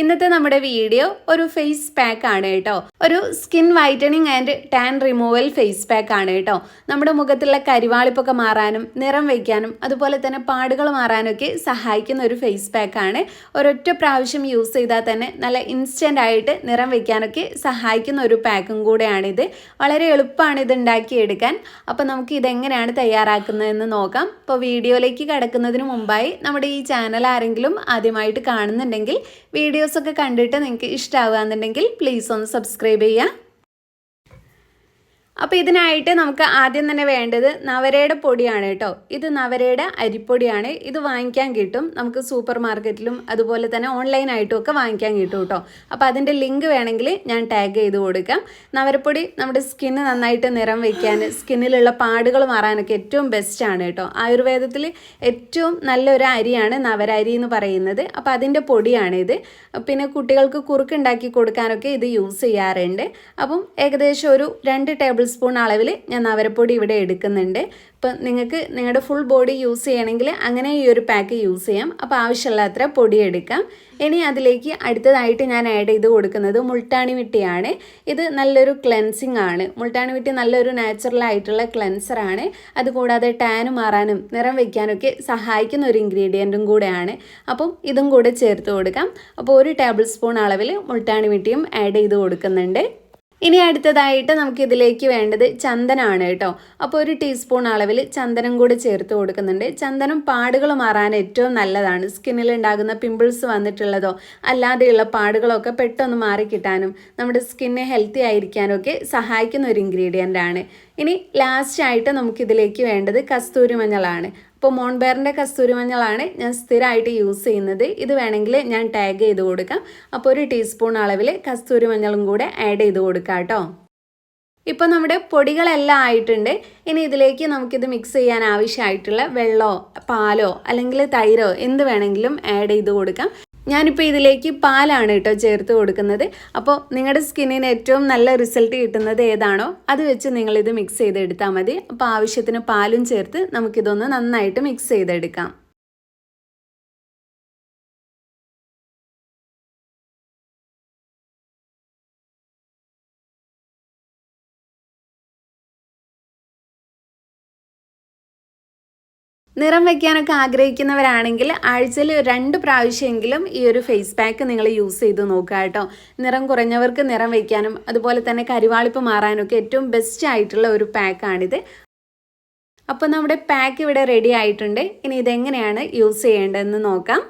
ഇന്നത്തെ നമ്മുടെ വീഡിയോ ഒരു ഫേസ് പാക്ക് ആണ് കേട്ടോ. ഒരു skin whitening and tan removal face pack ആണ് കേട്ടോ. നമ്മുടെ മുഖത്തുള്ള കരിവാളിപ്പൊക്കെ മാറാനും നിറം വയ്ക്കാനും അതുപോലെ തന്നെ പാടുകൾ മാറാനൊക്കെ സഹായിക്കുന്ന ഒരു ഫേസ് പാക്ക് ആണ്. ഒരൊറ്റ പ്രാവശ്യം യൂസ് ചെയ്താൽ തന്നെ നല്ല ഇൻസ്റ്റന്റ് ആയിട്ട് നിറം വയ്ക്കാനൊക്കെ സഹായിക്കുന്ന ഒരു പാക്കും കൂടെയാണിത് വളരെ എളുപ്പമാണ് ഇത് ഉണ്ടാക്കിയെടുക്കാൻ. അപ്പോൾ നമുക്ക് ഇതെങ്ങനെയാണ് തയ്യാറാക്കുന്നതെന്ന് നോക്കാം. അപ്പോൾ വീഡിയോയിലേക്ക് കടക്കുന്നതിന് മുമ്പായി നമ്മുടെ ഈ ചാനൽ ആരെങ്കിലും ആദ്യമായിട്ട് കാണുന്നുണ്ടെങ്കിൽ വീഡിയോസൊക്കെ കണ്ടിട്ട് നിങ്ങൾക്ക് ഇഷ്ടമാവുകയെന്നുണ്ടെങ്കിൽ പ്ലീസ് ഒന്ന് സബ്സ്ക്രൈബ് ചെയ്യുക. അപ്പോൾ ഇതിനായിട്ട് നമുക്ക് ആദ്യം തന്നെ വേണ്ടത് നവരയുടെ പൊടിയാണ് കേട്ടോ. ഇത് നവരയുടെ അരിപ്പൊടിയാണ്. ഇത് വാങ്ങിക്കാൻ കിട്ടും. നമുക്ക് സൂപ്പർ മാർക്കറ്റിലും അതുപോലെ തന്നെ ഓൺലൈനായിട്ടും ഒക്കെ വാങ്ങിക്കാൻ കിട്ടും കേട്ടോ. അപ്പോൾ അതിന്റെ ലിങ്ക് വേണമെങ്കിൽ ഞാൻ ടാഗ് ചെയ്ത് കൊടുക്കാം. നവരപ്പൊടി നമ്മുടെ സ്കിന്ന് നന്നായിട്ട് നിറം വയ്ക്കാൻ സ്കിന്നിലുള്ള പാടുകൾ മാറാനൊക്കെ ഏറ്റവും ബെസ്റ്റാണ് കേട്ടോ. ആയുർവേദത്തിൽ ഏറ്റവും നല്ലൊരു അരിയാണ് നവരരി എന്ന് പറയുന്നത്. അപ്പോൾ അതിന്റെ പൊടിയാണിത് പിന്നെ കുട്ടികൾക്ക് കുറുക്കുണ്ടാക്കി കൊടുക്കാനൊക്കെ ഇത് യൂസ് ചെയ്യാറുണ്ട്. അപ്പം ഏകദേശം ഒരു രണ്ട് ടേബിൾ സ്പൂൺ അളവിൽ ഞാൻ നവരപ്പൊടി ഇവിടെ എടുക്കുന്നുണ്ട്. ഇപ്പം നിങ്ങൾക്ക് നിങ്ങളുടെ ഫുൾ ബോഡി യൂസ് ചെയ്യണമെങ്കിൽ അങ്ങനെ ഈ ഒരു പാക്ക് യൂസ് ചെയ്യാം. അപ്പോൾ ആവശ്യമുള്ള അത്ര പൊടി എടുക്കാം. ഇനി അതിലേക്ക് അടുത്തതായിട്ട് ഞാൻ ആഡ് ചെയ്ത് കൊടുക്കുന്നത് മുൾട്ടാണി വിട്ടിയാണ്. ഇത് നല്ലൊരു ക്ലെൻസിങ് ആണ്. മുൾട്ടാണി വിട്ടി നല്ലൊരു നാച്ചുറൽ ആയിട്ടുള്ള ക്ലെൻസറാണ് അതുകൂടാതെ ടാന് മാറാനും നിറം വയ്ക്കാനൊക്കെ സഹായിക്കുന്ന ഒരു ഇൻഗ്രീഡിയന്റും കൂടെയാണ്. അപ്പം ഇതും കൂടെ ചേർത്ത് കൊടുക്കാം. അപ്പോൾ ഒരു ടേബിൾ സ്പൂൺ അളവിൽ മുൾട്ടാണി വിട്ടിയും ആഡ് ചെയ്ത് കൊടുക്കുന്നുണ്ട്. ഇനി അടുത്തതായിട്ട് നമുക്ക് ഇതിലേക്ക് വേണ്ടത് ചന്ദനമാണ് കേട്ടോ. അപ്പോൾ ഒരു ടീസ്പൂൺ അളവിൽ ചന്ദനം കൂടി ചേർത്ത് കൊടുക്കുന്നുണ്ട്. ചന്ദനം പാടുകൾ മാറാൻ ഏറ്റവും നല്ലതാണ്. സ്കിന്നിൽ ഉണ്ടാകുന്ന പിമ്പിൾസ് വന്നിട്ടുള്ളതോ അല്ലാതെയുള്ള പാടുകളൊക്കെ പെട്ടെന്ന് മാറിക്കിട്ടാനും നമ്മുടെ സ്കിന്നെ ഹെൽത്തി ആയിരിക്കാനും ഒക്കെ സഹായിക്കുന്ന ഒരു ഇൻഗ്രീഡിയന്റ് ആണ്. ഇനി ലാസ്റ്റ് ആയിട്ട് നമുക്കിതിലേക്ക് വേണ്ടത് കസ്തൂരി മഞ്ഞളാണ് ഇപ്പോൾ മോൺബെയറിന്റെ കസ്തൂരി മഞ്ഞളാണ് ഞാൻ സ്ഥിരമായിട്ട് യൂസ് ചെയ്യുന്നത്. ഇത് വേണമെങ്കിൽ ഞാൻ ടാഗ് ചെയ്ത് കൊടുക്കാം. അപ്പോൾ ഒരു ടീസ്പൂൺ അളവിൽ കസ്തൂരി മഞ്ഞളും കൂടെ ആഡ് ചെയ്ത് കൊടുക്കാം കേട്ടോ. ഇപ്പോൾ നമ്മുടെ പൊടികളെല്ലാം ആയിട്ടുണ്ട്. ഇനി ഇതിലേക്ക് നമുക്കിത് മിക്സ് ചെയ്യാൻ ആവശ്യമായിട്ടുള്ള വെള്ളമോ പാലോ അല്ലെങ്കിൽ തൈരോ എന്ത് വേണമെങ്കിലും ആഡ് ചെയ്ത് കൊടുക്കാം. ഞാനിപ്പോൾ ഇതിലേക്ക് പാലാണ് കേട്ടോ ചേർത്ത് കൊടുക്കുന്നത്. അപ്പോൾ നിങ്ങളുടെ സ്കിന്നിന് ഏറ്റവും നല്ല റിസൾട്ട് കിട്ടുന്നത് ഏതാണോ അത് വെച്ച് നിങ്ങളിത് മിക്സ് ചെയ്തെടുത്താൽ മതി. അപ്പോൾ ആവശ്യത്തിന് പാലും ചേർത്ത് നമുക്കിതൊന്ന് നന്നായിട്ട് മിക്സ് ചെയ്തെടുക്കാം. നിറം വയ്ക്കാനൊക്കെ ആഗ്രഹിക്കുന്നവരാണെങ്കിൽ ആഴ്ചയിൽ രണ്ട് പ്രാവശ്യമെങ്കിലും ഈ ഒരു ഫേസ് പാക്ക് നിങ്ങൾ യൂസ് ചെയ്ത് നോക്കുക കേട്ടോ. നിറം കുറഞ്ഞവർക്ക് നിറം വയ്ക്കാനും അതുപോലെ തന്നെ കരിവാളിപ്പ് മാറാനൊക്കെ ഏറ്റവും ബെസ്റ്റ് ആയിട്ടുള്ള ഒരു പാക്കാണിത് അപ്പോൾ നമ്മുടെ പാക്ക് ഇവിടെ റെഡി ആയിട്ടുണ്ട്. ഇനി ഇതെങ്ങനെയാണ് യൂസ് ചെയ്യേണ്ടതെന്ന് നോക്കാം.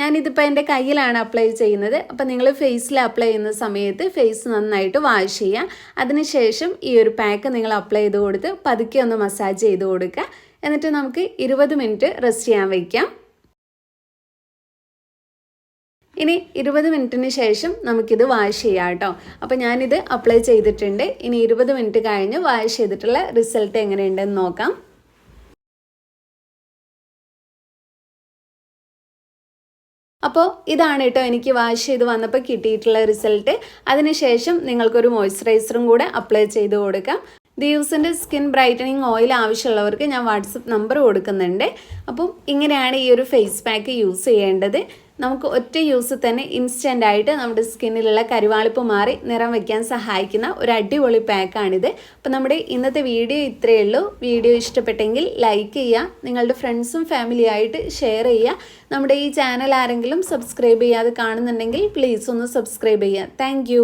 ഞാനിതിപ്പോൾ എന്റെ കയ്യിലാണ് അപ്ലൈ ചെയ്യുന്നത്. അപ്പോൾ നിങ്ങൾ ഫേസിൽ അപ്ലൈ ചെയ്യുന്ന സമയത്ത് ഫേസ് നന്നായിട്ട് വാഷ് ചെയ്യുക അതിനുശേഷം ഈ ഒരു പാക്ക് നിങ്ങൾ അപ്ലൈ ചെയ്ത് കൊടുത്ത് പതുക്കെ ഒന്ന് മസാജ് ചെയ്ത് കൊടുക്കുക. എന്നിട്ട് നമുക്ക് ഇരുപത് മിനിറ്റ് റെസ്റ്റ് ചെയ്യാൻ വയ്ക്കാം ഇനി ഇരുപത് മിനിറ്റിന് ശേഷം നമുക്കിത് വാഷ് ചെയ്യാം കേട്ടോ. അപ്പോൾ ഞാനിത് അപ്ലൈ ചെയ്തിട്ടുണ്ട്. ഇനി ഇരുപത് മിനിറ്റ് കഴിഞ്ഞ് വാഷ് ചെയ്തിട്ടുള്ള റിസൾട്ട് എങ്ങനെയുണ്ടെന്ന് നോക്കാം. അപ്പോൾ ഇതാണ് കേട്ടോ എനിക്ക് വാഷ് ചെയ്ത് വന്നപ്പോൾ കിട്ടിയിട്ടുള്ള റിസൾട്ട്. അതിനുശേഷം നിങ്ങൾക്കൊരു മോയ്സ്ചറൈസറും കൂടെ അപ്ലൈ ചെയ്ത് കൊടുക്കാം. ദിവസിന്റെ സ്കിൻ ബ്രൈറ്റനിങ് ഓയിൽ ആവശ്യമുള്ളവർക്ക് ഞാൻ വാട്സപ്പ് നമ്പർ കൊടുക്കുന്നുണ്ട്. അപ്പം ഇങ്ങനെയാണ് ഈ ഒരു ഫേസ് പാക്ക് യൂസ് ചെയ്യേണ്ടത്. നമുക്ക് ഒറ്റ യൂസ് തന്നെ ഇൻസ്റ്റന്റ് ആയിട്ട് നമ്മുടെ സ്കിന്നിലുള്ള കരുവാളിപ്പ് മാറി നിറം വയ്ക്കാൻ സഹായിക്കുന്ന ഒരു അടിപൊളി പാക്കാണിത് അപ്പോൾ നമ്മുടെ ഇന്നത്തെ വീഡിയോ ഇത്രയേ ഉള്ളൂ. വീഡിയോ ഇഷ്ടപ്പെട്ടെങ്കിൽ ലൈക്ക് ചെയ്യുക നിങ്ങളുടെ ഫ്രണ്ട്സും ഫാമിലിയായിട്ട് ഷെയർ ചെയ്യുക. നമ്മുടെ ഈ ചാനൽ ആരെങ്കിലും സബ്സ്ക്രൈബ് ചെയ്യാതെ കാണുന്നുണ്ടെങ്കിൽ പ്ലീസ് ഒന്ന് സബ്സ്ക്രൈബ് ചെയ്യുക. താങ്ക്